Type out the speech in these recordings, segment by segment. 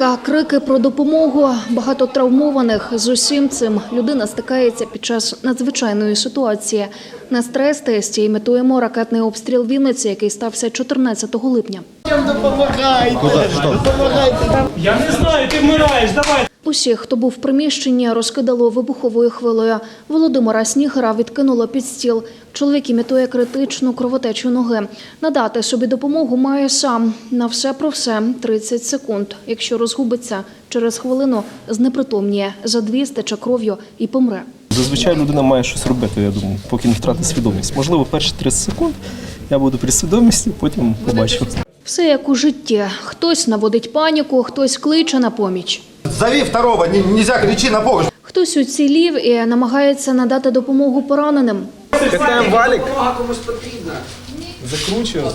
Паніка, крики про допомогу, багато травмованих. З усім цим людина стикається під час надзвичайної ситуації. На стрес-тесті імітуємо ракетний обстріл Вінниці, який стався 14 липня. Я не знаю, ти вмираєш, давай. Усіх, хто був в приміщенні, розкидало вибуховою хвилею. Володимира Снігера відкинуло під стіл. Чоловік імітує критичну кровотечу ноги. Надати собі допомогу має сам. На все про все 30 секунд. Якщо розгубиться, через хвилину знепритомніє, за стече кров'ю і помре. Зазвичай людина має щось робити, я думаю, поки не втратить свідомість. Можливо, перші 30 секунд я буду при свідомості, потім побачу. Все як у житті. Хтось наводить паніку, хтось кличе на поміч. Зови второго, не- нельзя кричи на помощь. Хтось уцілів і намагається надати допомогу пораненим. Катаємо валік, закручуємо,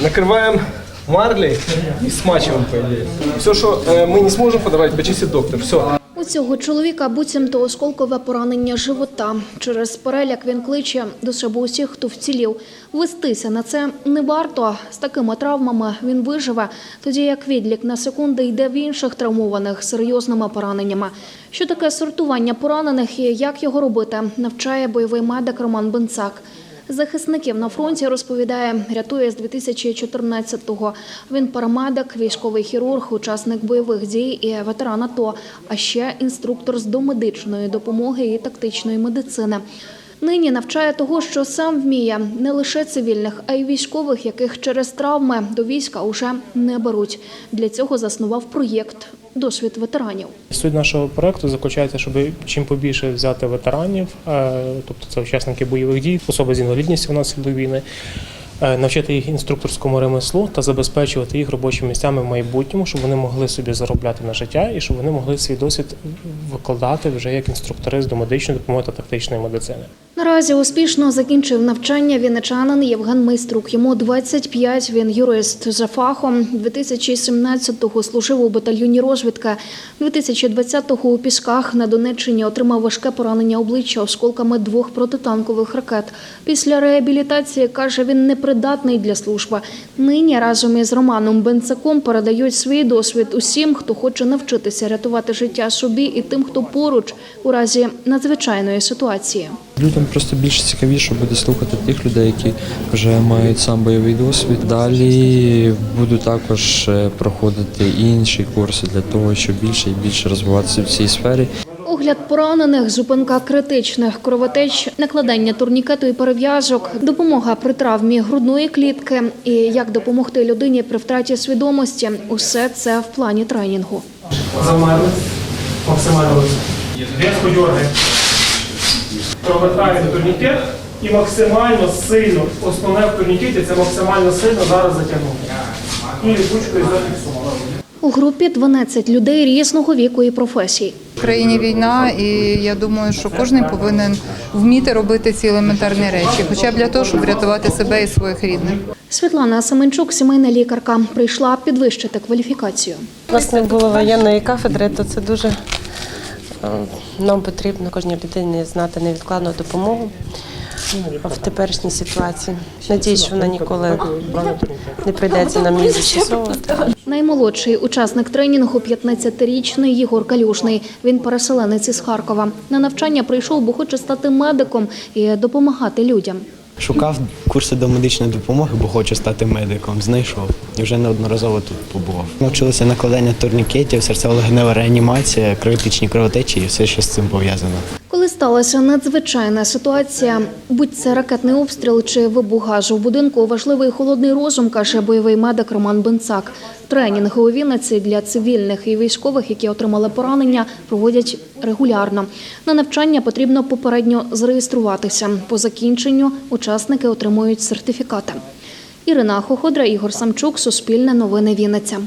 накриваємо марлей і смачуємо, по ідеї. Все, що е, ми не зможемо подавати, почистить доктор. Все. У цього чоловіка буцімто осколкове поранення живота. Через переляк він кличе до себе усіх, хто вцілів. Вестися на це не варто. З такими травмами він виживе, тоді як відлік на секунди йде в інших травмованих серйозними пораненнями. Що таке сортування поранених і як його робити, навчає бойовий медик Роман Бенцак. Захисників на фронті розповідає, рятує з 2014-го. Він парамедик, військовий хірург, учасник бойових дій і ветеран АТО, а ще інструктор з домедичної допомоги і тактичної медицини. Нині навчає того, що сам вміє не лише цивільних, а й військових, яких через травми до війська уже не беруть. Для цього заснував проєкт Досвід ветеранів. Суть нашого проекту заключається, щоб чим побільше взяти ветеранів, е, тобто це учасники бойових дій, особи з інвалідністю внаслідок війни, е, навчити їх інструкторському ремеслу та забезпечувати їх робочими місцями в майбутньому, щоб вони могли собі заробляти на життя і щоб вони могли свій досвід викладати вже як інструктори з домедичної допомоги та тактичної медицини. Наразі успішно закінчив навчання вінничанин Євген Майструк. Йому 25, він юрист за фахом. 2017-го служив у батальйоні розвідка. 2020-го у Пісках на Донеччині отримав важке поранення обличчя осколками двох протитанкових ракет. Після реабілітації, каже, він непридатний для служби. Нині разом із Романом Бенцаком передають свій досвід усім, хто хоче навчитися рятувати життя собі і тим, хто поруч у разі надзвичайної ситуації. Людям просто більш цікавіше буде слухати тих людей, які вже мають сам бойовий досвід. Далі буду також е, проходити інші курси для того, щоб більше і більше розвиватися в цій сфері. Огляд поранених, зупинка критичних кровотеч, накладання турнікету і перев'язок, допомога при травмі грудної клітки і як допомогти людині при втраті свідомості. Усе це в плані тренінгу. Замерли. Максимально різко дьоргай. Провертаємо турнікет і максимально сильно, основне в турнікеті це максимально сильно зараз затягнути. І ручкою зафіксували. У групі 12 людей різного віку і професій. В країні війна, і я думаю, що кожен повинен вміти робити ці елементарні речі, хоча б для того, щоб врятувати себе і своїх рідних. Світлана Семенчук, сімейна лікарка, прийшла підвищити кваліфікацію. Власне, було воєнної кафедри, то це дуже нам потрібно кожній людині знати невідкладну допомогу в теперішній ситуації. Надіюсь, що вона ніколи не прийдеться нам її застосовувати. Наймолодший учасник тренінгу 15-річний Єгор Калюшний. Він переселенець із Харкова. На навчання прийшов, бо хоче стати медиком і допомагати людям. Шукав курси до медичної допомоги, бо хочу стати медиком. Знайшов і вже неодноразово тут побував. Навчилися накладання турнікетів, серцево-легенева реанімація, критичні кровотечі і все, що з цим пов'язано. Сталася надзвичайна ситуація, будь це ракетний обстріл чи вибух газу в будинку, важливий холодний розум, каже бойовий медик Роман Бенцак. Тренінги у Вінниці для цивільних і військових, які отримали поранення, проводять регулярно. На навчання потрібно попередньо зареєструватися. По закінченню учасники отримують сертифікати. Ірина Хоходра, Ігор Самчук, Суспільне новини Вінниця.